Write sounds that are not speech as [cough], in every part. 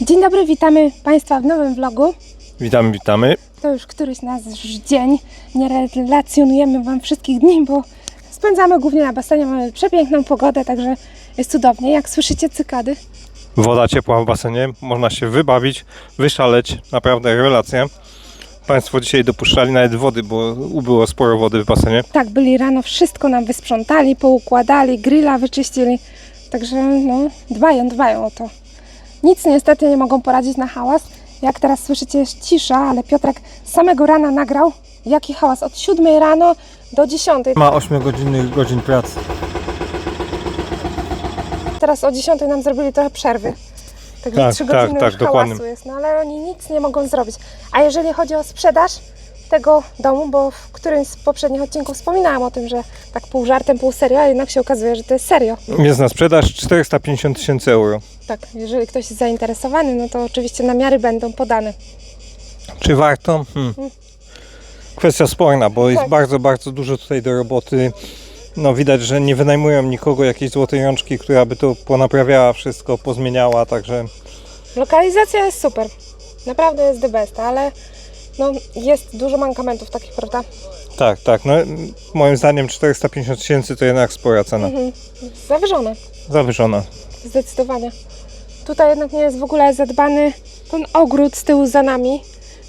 Dzień dobry, witamy Państwa w nowym vlogu. Witamy, witamy. To już któryś nasz dzień. Nie relacjonujemy Wam wszystkich dni, bo spędzamy głównie na basenie. Mamy przepiękną pogodę, także jest cudownie. Jak słyszycie cykady? Woda ciepła w basenie, można się wybawić, wyszaleć, naprawdę rewelacja. Państwo dzisiaj dopuszczali nawet wody, bo ubyło sporo wody w basenie. Tak, byli rano, wszystko nam wysprzątali, poukładali, grilla wyczyścili. Także no, dbają, dbają o to. Nic niestety nie mogą poradzić na hałas. Jak teraz słyszycie, jest cisza, ale Piotrek samego rana nagrał. Jaki hałas? Od 7 rano do 10. Ma 8 godzinnych godzin pracy. Teraz o 10 nam zrobili trochę przerwy. Także Tak, 3 tak, godziny tak, już dokładnie. hałasu jest, no ale oni nic nie mogą zrobić. A jeżeli chodzi o sprzedaż tego domu, bo w którymś z poprzednich odcinków wspominałam o tym, że tak pół żartem, pół serio, a jednak się okazuje, że to jest serio. Jest na sprzedaż 450 tysięcy euro. Tak, jeżeli ktoś jest zainteresowany, no to oczywiście namiary będą podane. Czy warto? Hmm. Kwestia sporna, bo jest Tak. bardzo, bardzo dużo tutaj do roboty. No widać, że nie wynajmują nikogo jakiejś złotej rączki, która by to ponaprawiała wszystko, pozmieniała, także Lokalizacja jest super. Naprawdę jest the best, ale no, jest dużo mankamentów takich, prawda? tak, tak. No, moim zdaniem 450 tysięcy to jednak spora cena. Mhm. Zawyżone. Zawyżona. Zdecydowanie. Tutaj jednak nie jest w ogóle zadbany ten ogród z tyłu za nami.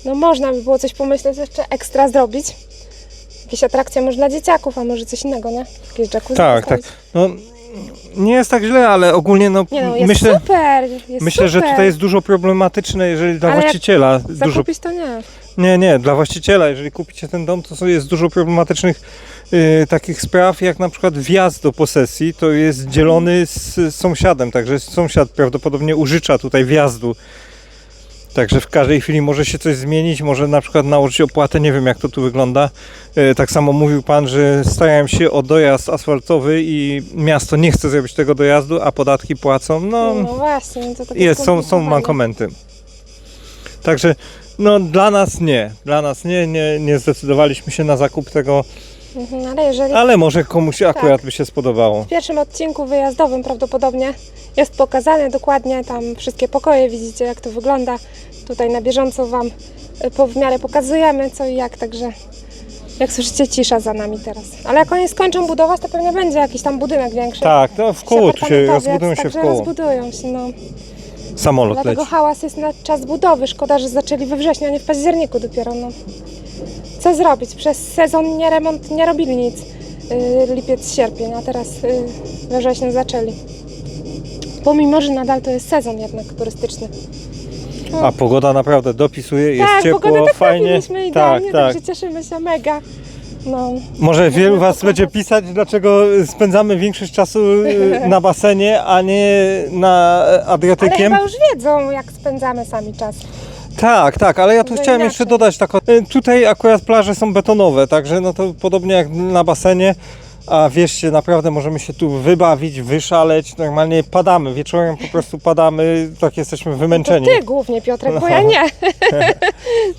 No można by było coś pomyśleć, jeszcze ekstra zrobić. Jakieś atrakcje może dla dzieciaków, a może coś innego, nie? Jakieś jacuzzi Tak, tak. postawić. No, nie jest tak źle, ale ogólnie no, Nie no, jest myślę, super, jest myślę, że super. tutaj jest dużo problematyczne, jeżeli dla Ale jak właściciela. Dużo, Zakupić to nie. Nie, nie, dla właściciela, jeżeli kupicie ten dom, to jest dużo problematycznych y, takich spraw, jak na przykład wjazd do posesji, to jest dzielony z, sąsiadem, także sąsiad prawdopodobnie użycza tutaj wjazdu. Także w każdej chwili może się coś zmienić, może na przykład nałożyć opłatę, nie wiem jak to tu wygląda. E, Tak samo mówił Pan, że starają się o dojazd asfaltowy i miasto nie chce zrobić tego dojazdu, a podatki płacą. No, No, właśnie, to takie jest, są, są mankamenty. Także no dla nas nie, dla nas nie, nie, nie zdecydowaliśmy się na zakup tego, Mhm, ale jeżeli ale może komuś akurat by się spodobało. w pierwszym odcinku wyjazdowym prawdopodobnie jest pokazane dokładnie tam wszystkie pokoje, widzicie jak to wygląda. Tutaj na bieżąco Wam y, po, w miarę pokazujemy co i jak, także jak słyszycie cisza za nami teraz. Ale jak oni skończą budować, to pewnie będzie jakiś tam budynek większy. Tak, no w koło tu się apartamentowiec, rozbudują się w także rozbudują się, no. Samolot leci. Dlatego hałas jest na czas budowy. Szkoda, że zaczęli we wrześniu, a nie w październiku dopiero. No. Co zrobić? Przez sezon nie remont nie robili nic. Yy, lipiec, sierpień, a teraz yy, we wrześniu zaczęli. Pomimo, że nadal to jest sezon jednak turystyczny. A pogoda naprawdę dopisuje, jest tak, ciepło, pogodę tak fajnie. Tak, idealnie, tak. także cieszymy się mega. No, Może wielu Was będzie pisać, dlaczego spędzamy większość czasu y, na basenie, a nie na e, ale Adriatykiem. chyba już wiedzą, jak spędzamy sami czas. Tak, tak, ale ja tu Że chciałem inaczej. jeszcze dodać tak, o- y, tutaj akurat plaże są betonowe, także no to podobnie jak na basenie, a wierzcie, naprawdę możemy się tu wybawić, wyszaleć, normalnie padamy, wieczorem po prostu padamy, tak jesteśmy To wymęczeni. ty głównie, Piotrek, bo ja nie.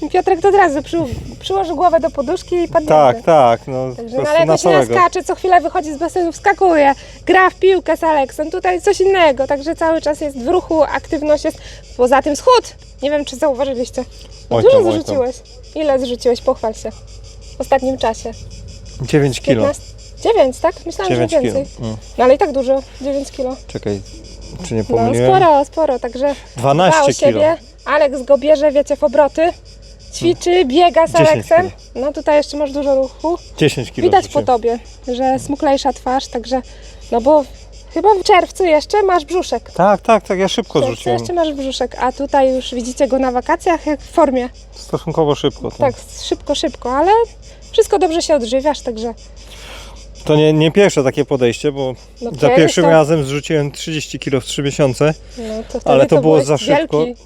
[laughs] Piotrek to od razu przy, przyłoży głowę do poduszki i padnie. Tak, tak, no Także, no, na jakoś nie całego. skacze, co chwilę wychodzi z basenu, wskakuje, gra w piłkę z Aleksem, tutaj coś innego, także cały czas jest w ruchu, aktywność jest, poza tym schód, nie wiem czy zauważyliście, no, Oj dużo zrzuciłeś, ile zrzuciłeś, pochwal się, w ostatnim czasie, 9 kilo. 15, 9, tak? Myślałam, 9 że kilo. więcej, Mm. no ale i tak dużo, 9 kilo, Czekaj, czy nie no pomyliłem? sporo, sporo, także dba 12 o kilo. siebie, Aleks go bierze, wiecie, w obroty, ćwiczy, biega z 10 Aleksem, no tutaj jeszcze masz dużo ruchu, 10 kilo. Widać po tobie, że smuklejsza twarz, także no bo chyba w czerwcu jeszcze masz brzuszek. Tak, tak, tak, ja szybko czerwcu zrzuciłem. jeszcze masz brzuszek, a tutaj już widzicie go na wakacjach jak w formie. Stosunkowo szybko. To, Tak, szybko, szybko, ale wszystko dobrze się odżywiasz, także to nie, nie pierwsze takie podejście, bo no za kiedyś pierwszym to, razem zrzuciłem 30 kilo w 3 miesiące. no, to wtedy ale to było byłeś za szybko. Wielki.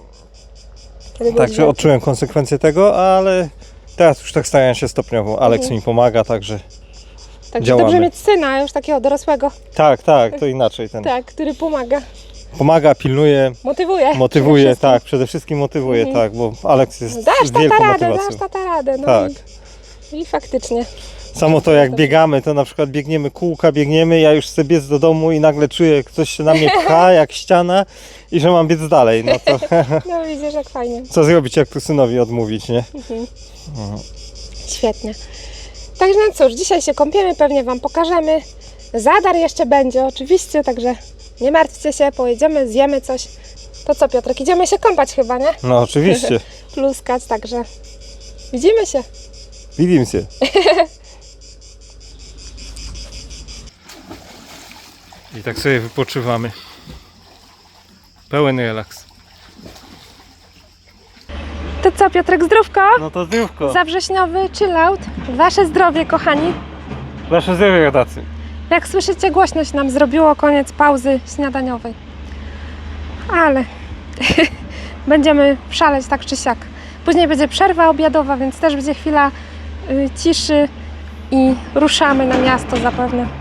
Wtedy byłeś Także wielki. odczułem konsekwencje tego, ale teraz już tak starają się stopniowo. Alex Mhm. mi pomaga, także Także działamy. dobrze mieć syna już takiego dorosłego, tak, tak, to inaczej ten. tak, który pomaga, Pomaga, pilnuje, motywuje. motywuje, tak, przede wszystkim motywuje, Mhm. tak, bo Alex jest Dasz tata wielką radę, motywacją. dasz tata radę, no Tak. i, i faktycznie. Samo to jak biegamy, to na przykład biegniemy kółka, biegniemy, ja już chcę biec do domu i nagle czuję, jak coś się na mnie pcha, [laughs] jak ściana i że mam biec dalej. No to [laughs] No widzisz, jak fajnie. co zrobić, jak tu synowi odmówić, nie? Mhm. Świetnie. Także no cóż, dzisiaj się kąpiemy, pewnie Wam pokażemy. Zadar jeszcze będzie oczywiście, także nie martwcie się, pojedziemy, zjemy coś. To co Piotrek, idziemy się kąpać chyba, nie? No oczywiście, [laughs] Pluskać, także widzimy się. widzimy się. I tak sobie wypoczywamy. Pełen relaks. To co Piotrek, zdrówko? No to zdrówko. Za wrześniowy chillout. Wasze zdrowie, kochani. Nasze zdrowie, rodacy. Jak słyszycie, głośno się nam zrobiło koniec pauzy śniadaniowej. Ale [laughs] będziemy szaleć tak czy siak. Później będzie przerwa obiadowa, więc też będzie chwila y, ciszy i ruszamy na miasto zapewne.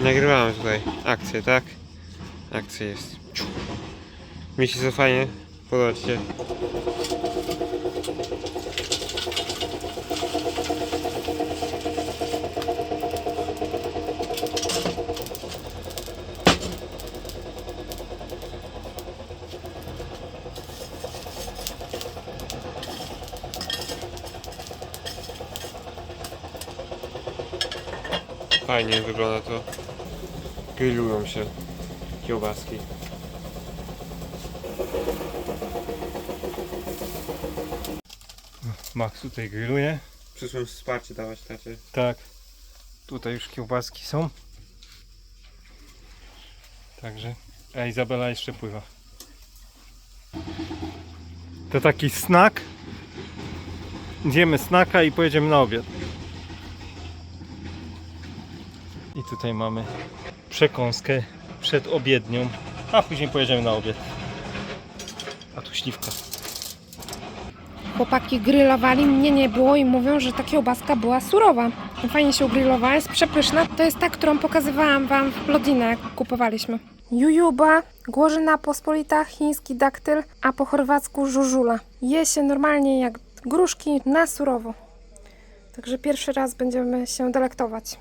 Nagrywałem tutaj akcję, tak? Akcja jest. Mi się to fajnie podoba się. Fajnie wygląda to. Grillują się kiełbaski. Max tutaj grilluje. Przyszłem wsparcie dawać tacie. Tak. Tutaj już kiełbaski są. Także. A Izabela jeszcze pływa. To taki snack. Zjemy snaka i pojedziemy na obiad. I tutaj mamy przekąskę przed obiednią, a później pojedziemy na obiad. A tu śliwka. Chłopaki grillowali, mnie nie było i mówią, że ta kiełbaska była surowa. Fajnie się ugrillowała, jest przepyszna. To jest ta, którą pokazywałam Wam w Lodinę, jak kupowaliśmy. Jujuba, głorzyna pospolita, chiński daktyl, a po chorwacku żużula. Je się normalnie jak gruszki na surowo. Także pierwszy raz będziemy się delektować.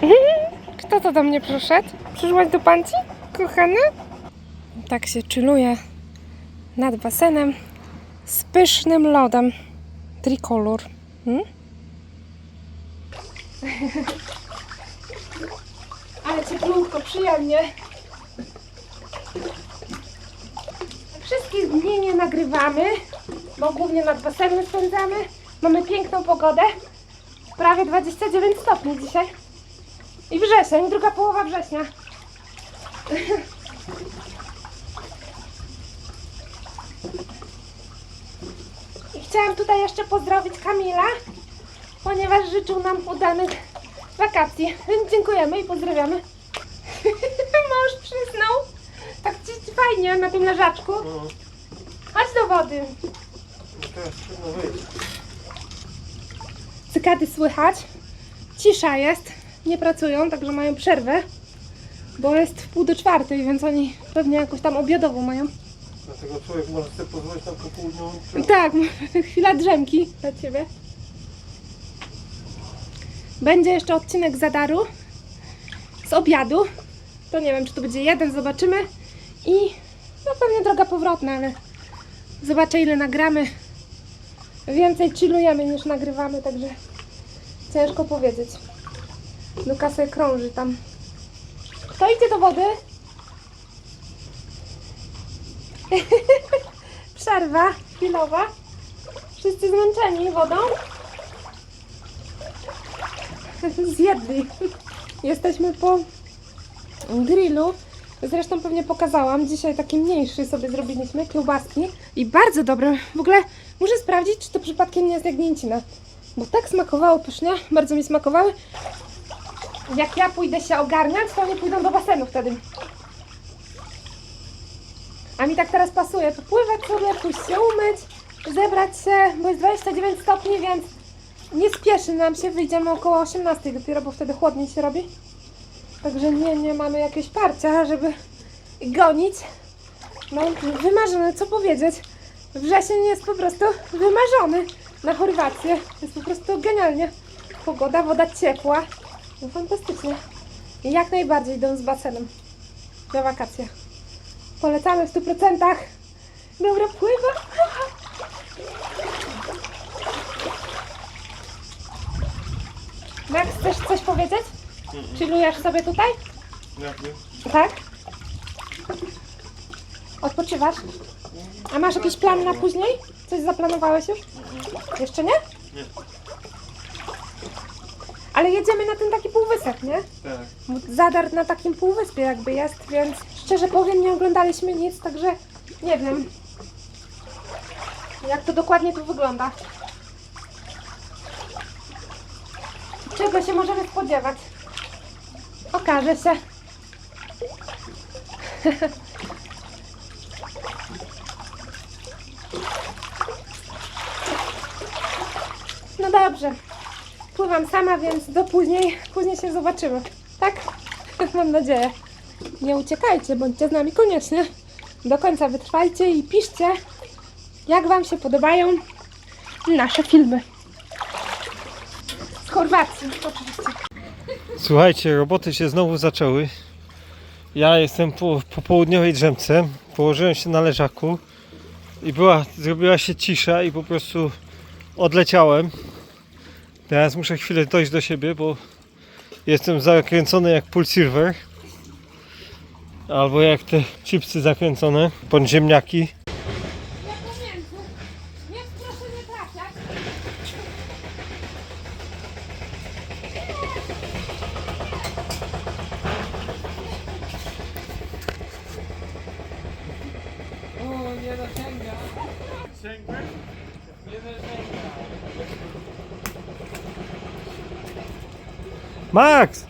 [laughs] Kto to do mnie przyszedł? Przyszłaś do panci, kochana? Tak się chilluje nad basenem z pysznym lodem tricolor. Hmm? [laughs] Ale cieplutko, przyjemnie. Wszystkich dni nie nagrywamy, bo głównie nad basenem spędzamy. Mamy piękną pogodę. Prawie 29 stopni dzisiaj. I wrzesień, druga połowa września. I chciałam tutaj jeszcze pozdrowić Kamila, ponieważ życzył nam udanych wakacji. Więc dziękujemy i pozdrawiamy. [laughs] Mąż przysnął. Tak ci fajnie na tym leżaczku. Chodź do wody. Cykady słychać. Cisza jest. Nie pracują, także mają przerwę. Bo jest w pół do czwartej, więc oni pewnie jakąś tam obiadową mają. Dlatego człowiek może sobie pozwolić na popołudniową Tak, [laughs] chwila drzemki dla Ciebie. Będzie jeszcze odcinek Zadaru z obiadu. To nie wiem, czy to będzie jeden, zobaczymy. I no pewnie droga powrotna, ale zobaczę ile nagramy. Więcej chillujemy niż nagrywamy, także ciężko powiedzieć. Luka sobie krąży tam. Kto idzie do wody? [laughs] Przerwa chwilowa. Wszyscy zmęczeni wodą. [laughs] Zjedli. Jesteśmy po grillu. Zresztą pewnie pokazałam. Dzisiaj taki mniejszy sobie zrobiliśmy, kiełbaski. I bardzo dobre. W ogóle muszę sprawdzić, czy to przypadkiem nie jest. Bo tak smakowało pysznie, bardzo mi smakowały. Jak ja pójdę się ogarniać, to oni pójdą do basenu wtedy. A mi tak teraz pasuje popływać sobie, pójść się umyć, zebrać się, bo jest 29 stopni, więc nie spieszy nam się, wyjdziemy około 18 dopiero, bo wtedy chłodniej się robi. Także nie, nie mamy jakiegoś parcia, żeby gonić. No, wymarzone, co powiedzieć. Wrzesień jest po prostu wymarzony na Chorwację. Jest po prostu genialnie. Pogoda, woda ciepła. No fantastycznie. Jak najbardziej idą z basenem na wakacje. Polecamy w 100%. Dobra, pływa. Max, chcesz coś powiedzieć? Chillujesz sobie tutaj? Tak? Odpoczywasz? A masz jakiś plan na później? Coś zaplanowałeś już? Jeszcze nie? Ale jedziemy na ten taki półwysep, nie? Tak. Zadar na takim półwyspie jakby jest, więc szczerze powiem, nie oglądaliśmy nic, także nie wiem, jak to dokładnie tu wygląda. Czego się możemy spodziewać? Okaże się. [laughs] No dobrze. Pływam sama, więc do później. Później się zobaczymy. Tak? [laughs] Mam nadzieję. Nie uciekajcie, bądźcie z nami koniecznie. Do końca wytrwajcie i piszcie, jak Wam się podobają nasze filmy. Z Chorwacji, oczywiście. Słuchajcie, roboty się znowu zaczęły. Ja jestem po popołudniowej drzemce. Położyłem się na leżaku i była, zrobiła się cisza i po prostu odleciałem. Teraz muszę chwilę dojść do siebie, bo jestem zakręcony jak Pull Silver. Albo jak te chipsy zakręcone, bądź ziemniaki. Max!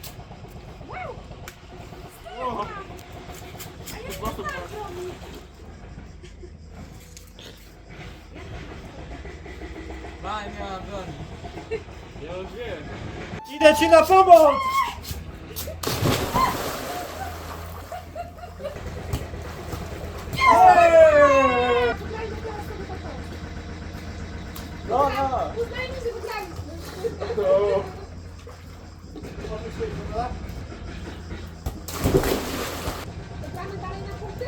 Idę ci na pomoc! Gramy dalej na punkty?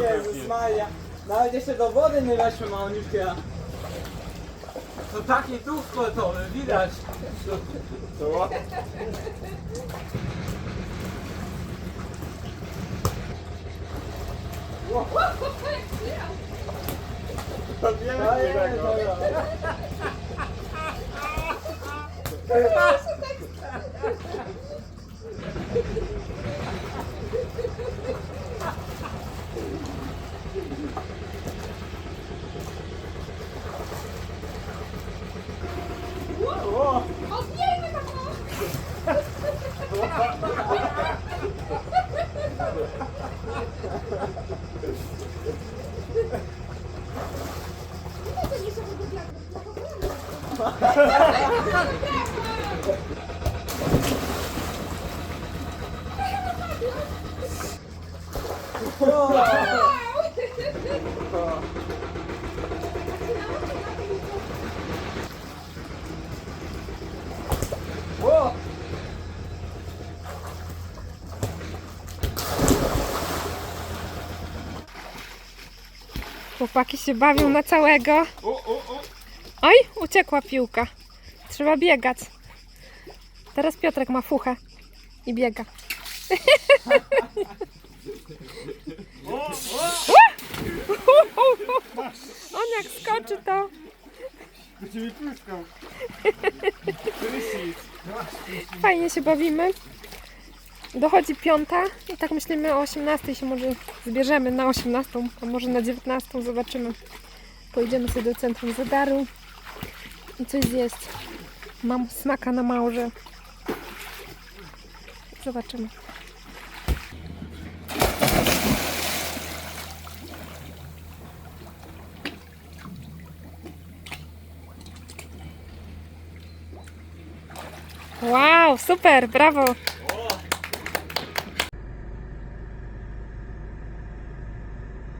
Jezus Maria. Nawet jeszcze do wody nie weszło małoniutka. To takie tu sportowe, widać. To Odbijmy [laughs] to! Chłopaki się bawią na całego. Oj, uciekła piłka. Trzeba biegać. Teraz Piotrek ma fuchę i biega. [laughs] On jak skoczy to. Fajnie się bawimy. Dochodzi piąta i tak myślimy o 18 się może zbierzemy na 18, a może na 19 zobaczymy. Pojedziemy sobie do centrum Zadaru i coś zjeść. Mam smaka na małże. Zobaczymy. Wow, super, brawo!